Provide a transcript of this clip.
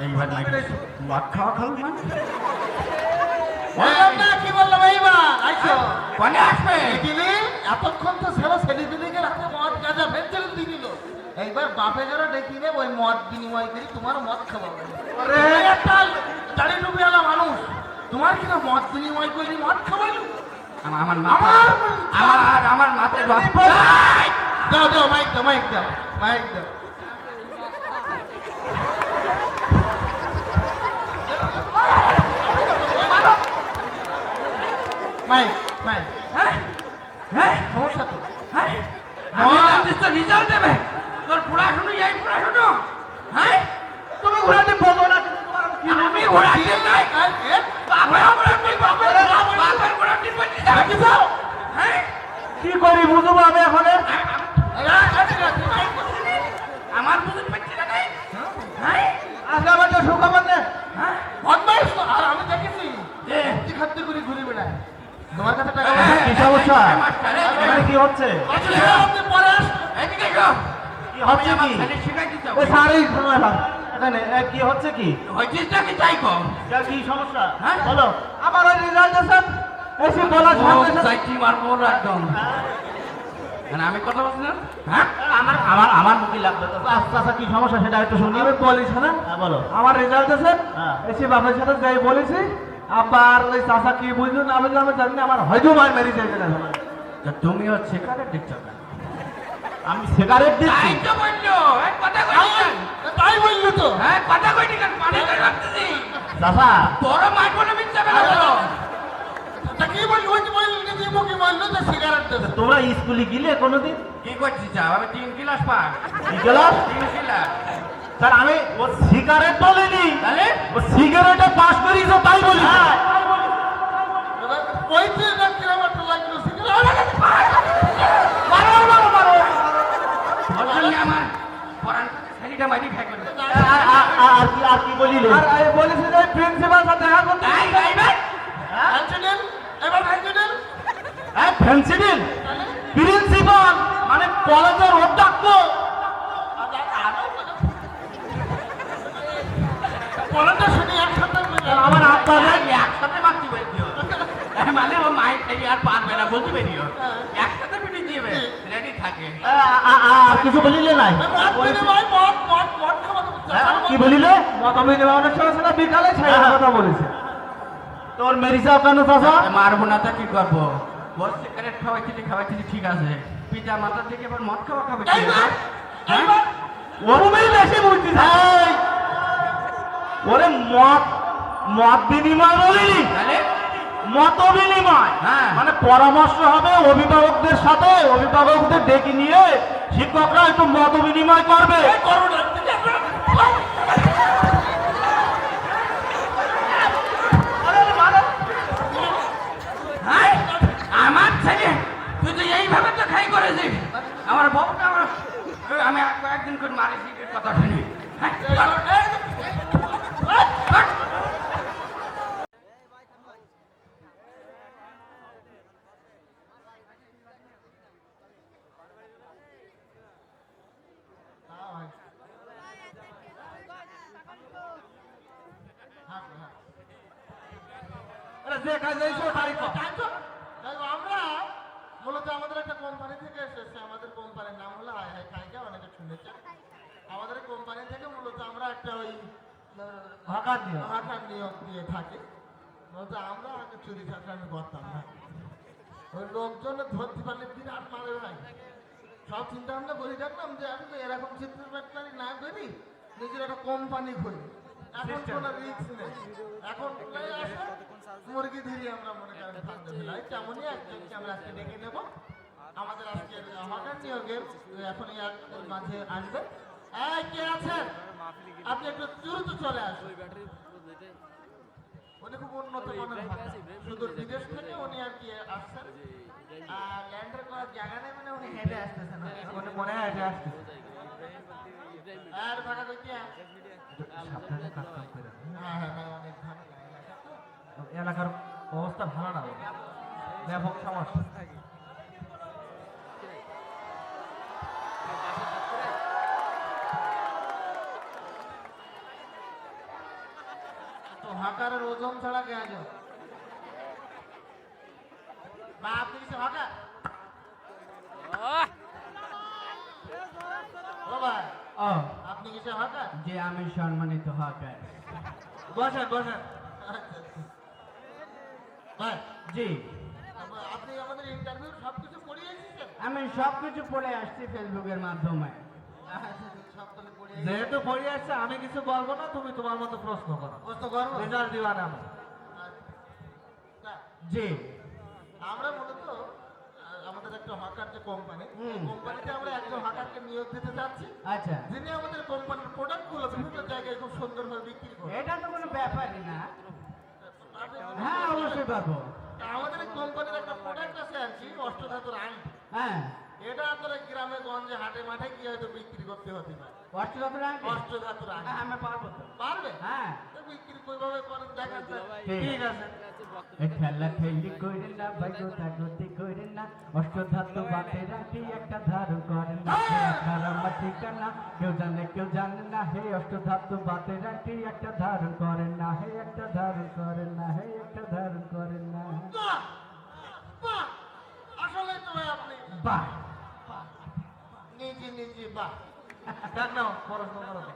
এইবার নাকি মদ খাওয়া খাও মানে বললাম না কি বললাম এইবার আইসো। কনে আসবে। দিলি এতক্ষণ তো ছেলে ছেলে দিদিকে রাতে মদ গাঁজা ফেলছিল দিদিল এইবার বাপে যারা ডেকে নে ওই মদ বিনিময় করি তোমার মদ খাওয়াবে একটা দাড়ি টুপিওয়ালা মানুষ তোমার কিনা মদ বিনিময় করি মদ খাওয়াইলো? আমার আমার মাথা আমার- আমার আর আমার মাথায় দাও দাও মাইক দাও মাইক দাও মাইক দাও। মাইক মাইক হ্যাঁ হ্যাঁ সমস্যা তো হ্যাঁ আমি জানতিস তো রেজাল্ট দেবে তোর পড়াশুনো এই পড়াশুনো হ্যাঁ তুমি ঘোরাতে বোঝো না আমি ঘোরাতে নাই আর এ? বাপের ঘোরাতে বাপের বাপের ঘোরাতে বলছি রাখি দাও। হ্যাঁ কি করি বুঝব আমি এখন আমার বুঝতে পারছি না নাই হ্যাঁ আজকে আমার তো সুখবর নেই হ্যাঁ বদমাইশ তো, আর আমি দেখেছি যে খাদ্য খাদ্য করে ঘুরে বেড়ায় তোমার কাছে টাকা হ্যাঁ, আছে? কি সমস্যা? এখানে কি হচ্ছে? কি? আমি হচ্ছে কি? কি সমস্যা? বলো। আমার ওই রেজাল্ট এসে মারবো একদম। মানে কথা বলছি না? হ্যাঁ? আমার আমার আমার মুখে লাগবে তো। আচ্ছা আচ্ছা কি সমস্যা সেটা একটু শুনি। আমি বলিস না। হ্যাঁ বলো। আমার রেজাল্ট আছে। হ্যাঁ। এসে বাপের সাথে যাই বলেছি। আবার ওই চাষা কি বুঝলো না বুঝলো আমি জানি না আমার হয়তো মার মেরে যাইবে না। তুমিও সেখানে দেখছ কেন? আমি সিগারেট দিচ্ছি। তাই তো বলল। কথা কইনি তাই বলল তো? হ্যাঁ কথা কেন? পানি করে রাখতেছি। চাচা তোর মারবো না মিথ্যা বলো। তা কি বলল ওই মুখে বলল যে সিগারেট তোমরা স্কুলে গিলে কোনোদিন? কি করছিস যা? আমি তিন ক্লাস পাস কি ক্লাস তিন ক্লাস স্যার আমি ও সিগারেট বলিনি। তাহলে? ও সিগারেটে পাস করিছো তাই বলি। না লাগল সিগারেট মারো মারো মারো ওর জন্য আমার পরান শাড়িটা মারি খাই করে আ- আ- আ- আর কি আর কি প্রিন্সিপাল হ্যাঁ ফেন্সিডিল প্রিন্সিপাল মানে কলেজের অধ্যক্ষ একসাথে আমার তাই একসাথে মারতে পারিও মানে ও মাই খাই আর পারবে না বলতে পারিও একসাথে রেডি থাকে। আ- আ- আ- আর কিছু বলিলে নাই? মদ বিনিময় মদ মদ মদ খাওয়া হ্যাঁ, কি বলিলে? মত আমি নেওয়া অনেক বিকালে ছাই কথা বলেছে। তোর মেরিসাও কেন চাচা মারবো না তা কি করব? বল সিগারেট খাওয়াইছিলি খাওয়াইছিলি ঠিক আছে। পিতা মাতা থেকে এবার মদ খাওয়া খাবে হ্যাঁ? ওরমেই বেশি বুঝছিস ওরে মত মত বিনিময় বলিনি তাহলে? মত বিনিময় হ্যাঁ। মানে পরামর্শ হবে অভিভাবকদের সাথে অভিভাবকদের ডেকে নিয়ে শিক্ষকরা একটু মত বিনিময় করবে হ্যাঁ? আমার ছেলে তুই তো এইভাবে তো খাই করেছিস আমার বাবুটা আমার আমি আর কয়েকদিন করে মারেছি কথা শুনি যে কাজ হয়েছে তাই কর। তাই তো? আমরা মূলত আমাদের একটা কোম্পানি থেকে এসেছে আমাদের কোম্পানির নাম হলো হাই হাই খাইকা অনেকে শুনেছে আমাদের কোম্পানি থেকে মূলত আমরা একটা ওই ভাগার নিয়ম। হাঁটার নিয়ম দিয়ে থাকি মূলত আমরা আগে চুরি আমি করতাম না ওই লোকজন ধরতে পারলে বিরাট মারে ভাই সব চিন্তা ভাবনা করে রাখলাম যে আমি এরকম চিত্র ব্যাপারি না করি নিজের একটা কোম্পানি খুলি এখন কোনো রিস্ক নেই। এখন আসে মুরগি ধরি আমরা মনে করেন ফেলাই তেমনই একজনকে আমরা আজকে ডেকে নেব। আমাদের আজকে হঠাৎ নিয়োগের এখন মাঝে আসবে। এই কে আছেন? আপনি একটু দ্রুত চলে আসুন। উনি খুব উন্নত মানের শুধু বিদেশ থেকে উনি আর কি আসছেন। ল্যান্ডার করার জায়গা নেই মানে উনি হেঁটে আসতেছেন। মনে মনে হয় আসছে। আর ভাড়া কইতে সাবধানে কাজ কাম করে। হ্যাঁ হ্যাঁ হ্যাঁ, অনেক ভালো এলাকা তো। এলাকার অবস্থা ভালো না ব্যাপক সমস্যা। মরণ ছাড়া কে আছো? বা আপনি কিছু হঠাৎ ও ভাই। ও। আপনি কিছু হঠাৎ যে আমি সম্মানিত হকার। বসেন বসেন। আচ্ছা, আচ্ছা। জি আপনি আমাদের ইন্টারভিউ সব কিছু পড়িয়ে এসেছেন? আমি সব কিছু পড়ে আসছি ফেসবুকের মাধ্যমে। আচ্ছা, পড়িয়ে যেহেতু পড়ে আসছে আমি কিছু বলব না তুমি তোমার মতো প্রশ্ন করো। প্রশ্ন করব রেজাল্ট দিবা না আচ্ছা। জি। আমরা মূলত আমাদের একটা হকার যে কোম্পানি। কোম্পানিতে দিতে যাচ্ছি। আচ্ছা। যিনি আমাদের কোম্পানির প্রোডাক্টগুলো বিভিন্ন জায়গায় খুব সুন্দরভাবে বিক্রি করে এটা তো কোনো ব্যাপারই না। হ্যাঁ অবশ্যই পাবো। আমাদের কোম্পানির একটা প্রোডাক্ট আছে আর কি অষ্টধাতুর আইন। হ্যাঁ। এটা আপনারা গ্রামে গঞ্জে হাটে মাঠে কি হয়তো বিক্রি করতে হতে পারে। অষ্টধাতুর আংটি? অষ্টধাতুর আইন। হ্যাঁ, আমি পারব পারবে? হ্যাঁ। তো বিক্রি কীভাবে করেন দেখান তো। ঠিক আছে। এ ঠেলা ঠেলি কইরেন না ভাইগো তাগতি কইরেন না অষ্টধাতু বাতে রাখি একটা ধারু করেন না খারাপ ঠিকানা কেউ জানে কেউ জানে না হে অষ্টধাতু বাতে রাখি একটা ধারু করেন না হে একটা ধারু করেন না হে একটা ধারু করেন না। বাহ! বাহ! আসলেই তো আপনি। বাহ! নিজে নিজে বাহ! দেখ নাও পড়াশোনা করো।